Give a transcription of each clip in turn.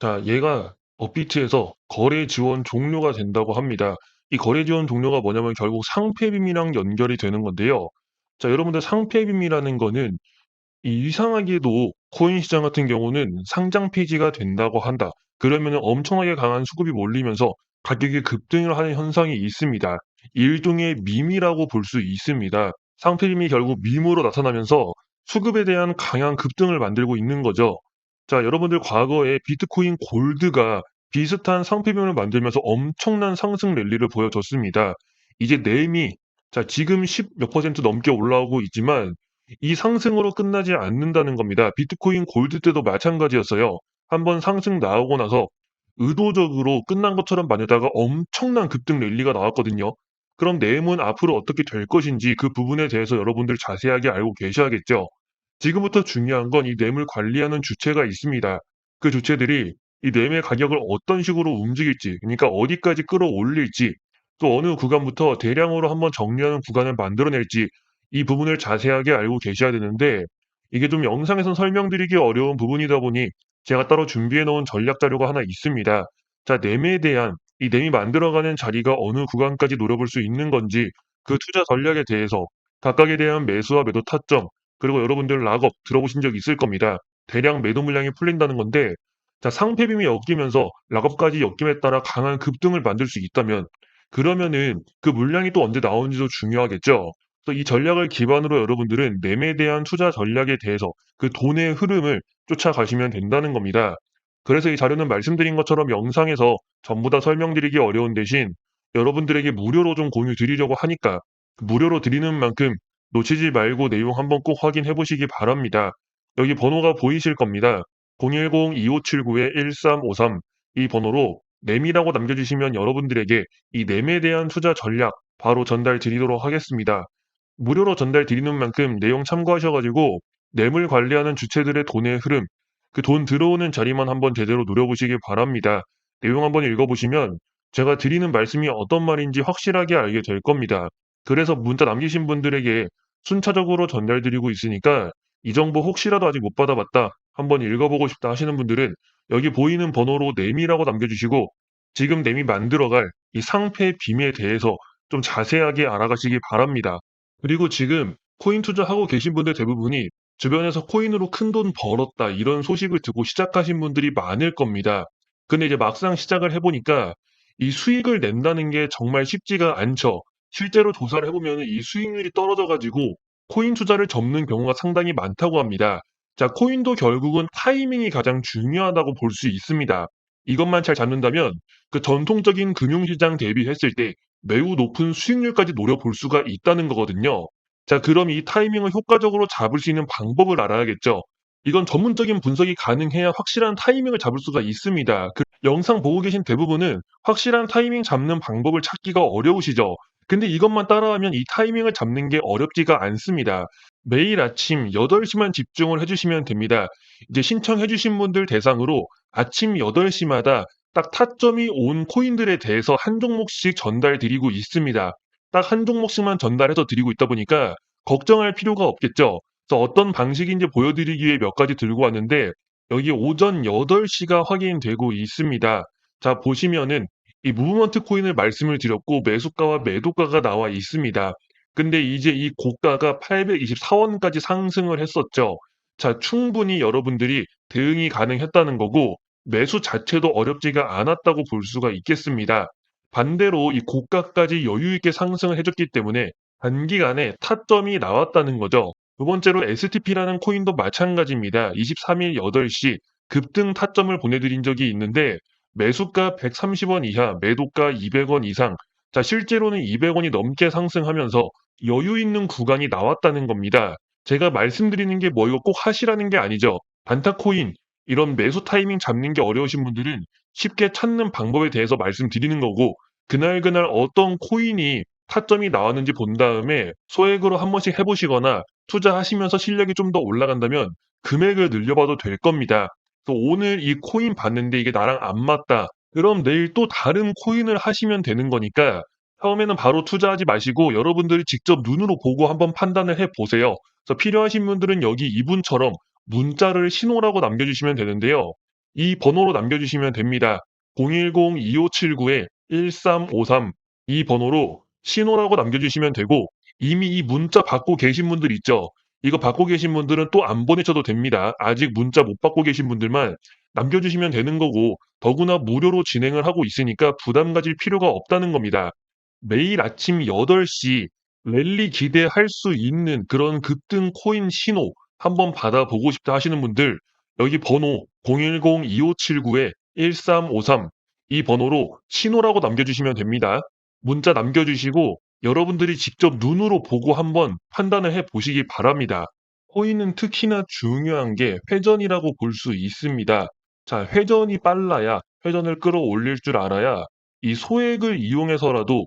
자, 얘가 업비트에서 거래 지원 종료가 된다고 합니다. 이 거래 지원 종료가 뭐냐면 결국 상폐빔이랑 연결이 되는 건데요. 자, 여러분들 상폐빔이라는 거는 이 이상하게도 코인 시장 같은 경우는 상장 폐지가 된다고 한다. 그러면 엄청나게 강한 수급이 몰리면서 가격이 급등을 하는 현상이 있습니다. 일종의 밈이라고 볼 수 있습니다. 상폐빔이 결국 밈으로 나타나면서 수급에 대한 강한 급등을 만들고 있는 거죠. 자, 여러분들 과거에 비트코인 골드가 비슷한 상폐빔을 만들면서 엄청난 상승 랠리를 보여줬습니다. 이제 내미 자, 지금 10 몇 퍼센트 넘게 올라오고 있지만 이 상승으로 끝나지 않는다는 겁니다. 비트코인 골드 때도 마찬가지였어요. 한번 상승 나오고 나서 의도적으로 끝난 것처럼 만들다가 엄청난 급등 랠리가 나왔거든요. 그럼 내용은 앞으로 어떻게 될 것인지 그 부분에 대해서 여러분들 자세하게 알고 계셔야겠죠. 지금부터 중요한 건 이 뇌물 관리하는 주체가 있습니다. 그 주체들이 이 뇌의 가격을 어떤 식으로 움직일지, 그러니까 어디까지 끌어올릴지, 또 어느 구간부터 대량으로 한번 정리하는 구간을 만들어낼지 이 부분을 자세하게 알고 계셔야 되는데 이게 좀 영상에선 설명드리기 어려운 부분이다 보니 제가 따로 준비해 놓은 전략 자료가 하나 있습니다. 자, 램에 대한 이 램이 만들어가는 자리가 어느 구간까지 노려볼 수 있는 건지 그 투자 전략에 대해서 각각에 대한 매수와 매도 타점 그리고 여러분들 락업 들어보신 적 있을 겁니다. 대량 매도 물량이 풀린다는 건데 자, 상패빔이 엮이면서 락업까지 엮임에 따라 강한 급등을 만들 수 있다면 그러면은 그 물량이 또 언제 나오는지도 중요하겠죠. 그래서 이 전략을 기반으로 여러분들은 매매에 대한 투자 전략에 대해서 그 돈의 흐름을 쫓아가시면 된다는 겁니다. 그래서 이 자료는 말씀드린 것처럼 영상에서 전부 다 설명드리기 어려운 대신 여러분들에게 무료로 좀 공유 드리려고 하니까 무료로 드리는 만큼 놓치지 말고 내용 한번 꼭 확인해 보시기 바랍니다. 여기 번호가 보이실 겁니다. 010-2579-1353 이 번호로 매미라고 남겨주시면 여러분들에게 이 매매에 대한 투자 전략 바로 전달 드리도록 하겠습니다. 무료로 전달 드리는 만큼 내용 참고하셔가지고 뇌물 관리하는 주체들의 돈의 흐름, 그 돈 들어오는 자리만 한번 제대로 노려보시기 바랍니다. 내용 한번 읽어보시면 제가 드리는 말씀이 어떤 말인지 확실하게 알게 될 겁니다. 그래서 문자 남기신 분들에게 순차적으로 전달드리고 있으니까 이 정보 혹시라도 아직 못 받아봤다, 한번 읽어보고 싶다 하시는 분들은 여기 보이는 번호로 내미라고 남겨주시고 지금 내미 만들어갈 이 상패 빔에 대해서 좀 자세하게 알아가시기 바랍니다. 그리고 지금 코인 투자하고 계신 분들 대부분이 주변에서 코인으로 큰 돈 벌었다 이런 소식을 듣고 시작하신 분들이 많을 겁니다. 근데 이제 막상 시작을 해보니까 이 수익을 낸다는 게 정말 쉽지가 않죠. 실제로 조사를 해보면 이 수익률이 떨어져가지고 코인 투자를 접는 경우가 상당히 많다고 합니다. 자, 코인도 결국은 타이밍이 가장 중요하다고 볼 수 있습니다. 이것만 잘 잡는다면 그 전통적인 금융시장 대비했을 때 매우 높은 수익률까지 노려볼 수가 있다는 거거든요. 자, 그럼 이 타이밍을 효과적으로 잡을 수 있는 방법을 알아야겠죠. 이건 전문적인 분석이 가능해야 확실한 타이밍을 잡을 수가 있습니다. 그 영상 보고 계신 대부분은 확실한 타이밍 잡는 방법을 찾기가 어려우시죠. 근데 이것만 따라하면 이 타이밍을 잡는 게 어렵지가 않습니다. 매일 아침 8시만 집중을 해주시면 됩니다. 이제 신청해주신 분들 대상으로 아침 8시마다 딱 타점이 온 코인들에 대해서 한 종목씩 전달 드리고 있습니다. 딱 한 종목씩만 전달해서 드리고 있다 보니까 걱정할 필요가 없겠죠. 그래서 어떤 방식인지 보여드리기 위해 몇 가지 들고 왔는데 여기 오전 8시가 확인되고 있습니다. 자, 보시면은 이 무브먼트 코인을 말씀을 드렸고 매수가와 매도가가 나와 있습니다. 근데 이제 이 고가가 824원까지 상승을 했었죠. 자, 충분히 여러분들이 대응이 가능했다는 거고 매수 자체도 어렵지가 않았다고 볼 수가 있겠습니다. 반대로 이 고가까지 여유 있게 상승을 해줬기 때문에 단기간에 타점이 나왔다는 거죠. 두 번째로 STP라는 코인도 마찬가지입니다. 23일 8시 급등 타점을 보내드린 적이 있는데 매수가 130원 이하, 매도가 200원 이상. 자, 실제로는 200원이 넘게 상승하면서 여유 있는 구간이 나왔다는 겁니다. 제가 말씀드리는 게 뭐 이거 꼭 하시라는 게 아니죠. 단타코인 이런 매수 타이밍 잡는 게 어려우신 분들은 쉽게 찾는 방법에 대해서 말씀드리는 거고 그날 그날 어떤 코인이 타점이 나왔는지 본 다음에 소액으로 한 번씩 해보시거나 투자하시면서 실력이 좀 더 올라간다면 금액을 늘려봐도 될 겁니다. 오늘 이 코인 봤는데 이게 나랑 안 맞다. 그럼 내일 또 다른 코인을 하시면 되는 거니까 처음에는 바로 투자하지 마시고 여러분들이 직접 눈으로 보고 한번 판단을 해 보세요. 그래서 필요하신 분들은 여기 이분처럼 문자를 신호라고 남겨주시면 되는데요. 이 번호로 남겨주시면 됩니다. 010-2579-1353 이 번호로 신호라고 남겨주시면 되고 이미 이 문자 받고 계신 분들 있죠? 이거 받고 계신 분들은 또 안 보내셔도 됩니다. 아직 문자 못 받고 계신 분들만 남겨주시면 되는 거고 더구나 무료로 진행을 하고 있으니까 부담 가질 필요가 없다는 겁니다. 매일 아침 8시 랠리 기대할 수 있는 그런 급등 코인 신호 한번 받아보고 싶다 하시는 분들 여기 번호 010-2579-1353 이 번호로 신호라고 남겨주시면 됩니다. 문자 남겨주시고 여러분들이 직접 눈으로 보고 한번 판단을 해 보시기 바랍니다. 코인은 특히나 중요한 게 회전이라고 볼 수 있습니다. 자, 회전이 빨라야 회전을 끌어올릴 줄 알아야 이 소액을 이용해서라도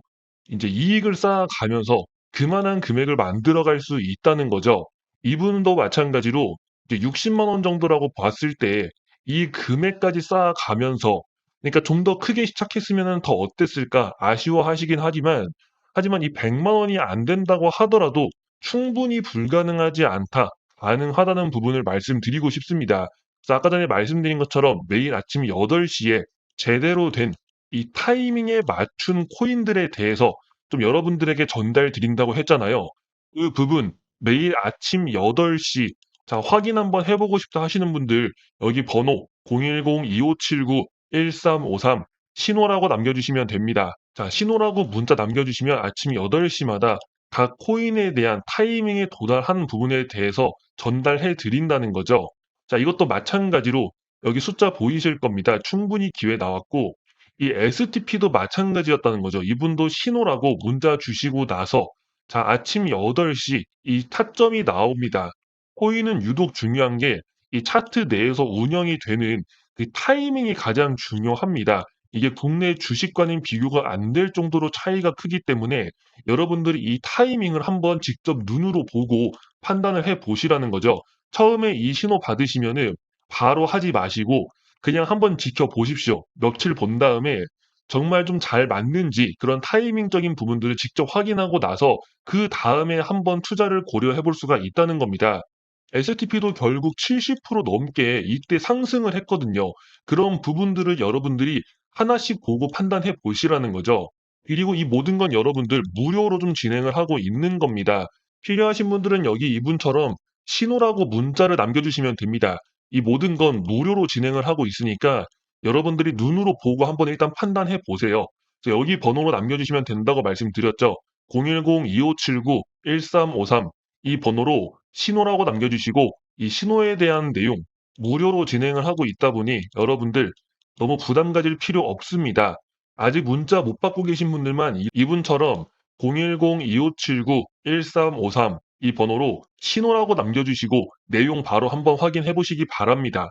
이제 이익을 쌓아가면서 그만한 금액을 만들어갈 수 있다는 거죠. 이분도 마찬가지로 이제 60만 원 정도라고 봤을 때 이 금액까지 쌓아가면서 그러니까 좀 더 크게 시작했으면 더 어땠을까 아쉬워하시긴 하지만 하지만 이 100만 원이 안 된다고 하더라도 충분히 불가능하지 않다. 가능하다는 부분을 말씀드리고 싶습니다. 그래서 아까 전에 말씀드린 것처럼 매일 아침 8시에 제대로 된 이 타이밍에 맞춘 코인들에 대해서 좀 여러분들에게 전달 드린다고 했잖아요. 그 부분 매일 아침 8시 자, 확인 한번 해보고 싶다 하시는 분들 여기 번호 010-2579-1353 신호라고 남겨주시면 됩니다. 자, 신호라고 문자 남겨주시면 아침 8시마다 각 코인에 대한 타이밍에 도달하는 부분에 대해서 전달해 드린다는 거죠. 자, 이것도 마찬가지로 여기 숫자 보이실 겁니다. 충분히 기회 나왔고 이 STP도 마찬가지였다는 거죠. 이분도 신호라고 문자 주시고 나서 자, 아침 8시 이 타점이 나옵니다. 코인은 유독 중요한 게 이 차트 내에서 운영이 되는 그 타이밍이 가장 중요합니다. 이게 국내 주식과는 비교가 안 될 정도로 차이가 크기 때문에 여러분들이 이 타이밍을 한번 직접 눈으로 보고 판단을 해 보시라는 거죠. 처음에 이 신호 받으시면은 바로 하지 마시고 그냥 한번 지켜보십시오. 며칠 본 다음에 정말 좀 잘 맞는지 그런 타이밍적인 부분들을 직접 확인하고 나서 그 다음에 한번 투자를 고려해 볼 수가 있다는 겁니다. STP도 결국 70% 넘게 이때 상승을 했거든요. 그런 부분들을 여러분들이 하나씩 보고 판단해 보시라는 거죠. 그리고 이 모든 건 여러분들 무료로 좀 진행을 하고 있는 겁니다. 필요하신 분들은 여기 이분처럼 신호라고 문자를 남겨주시면 됩니다. 이 모든 건 무료로 진행을 하고 있으니까 여러분들이 눈으로 보고 한번 일단 판단해 보세요. 여기 번호로 남겨주시면 된다고 말씀드렸죠. 010-2579-1353 이 번호로 신호라고 남겨주시고 이 신호에 대한 내용 무료로 진행을 하고 있다 보니 여러분들 너무 부담 가질 필요 없습니다. 아직 문자 못 받고 계신 분들만 이- 이분처럼 010-2579-1353 이 번호로 신호라고 남겨주시고 내용 바로 한번 확인해 보시기 바랍니다.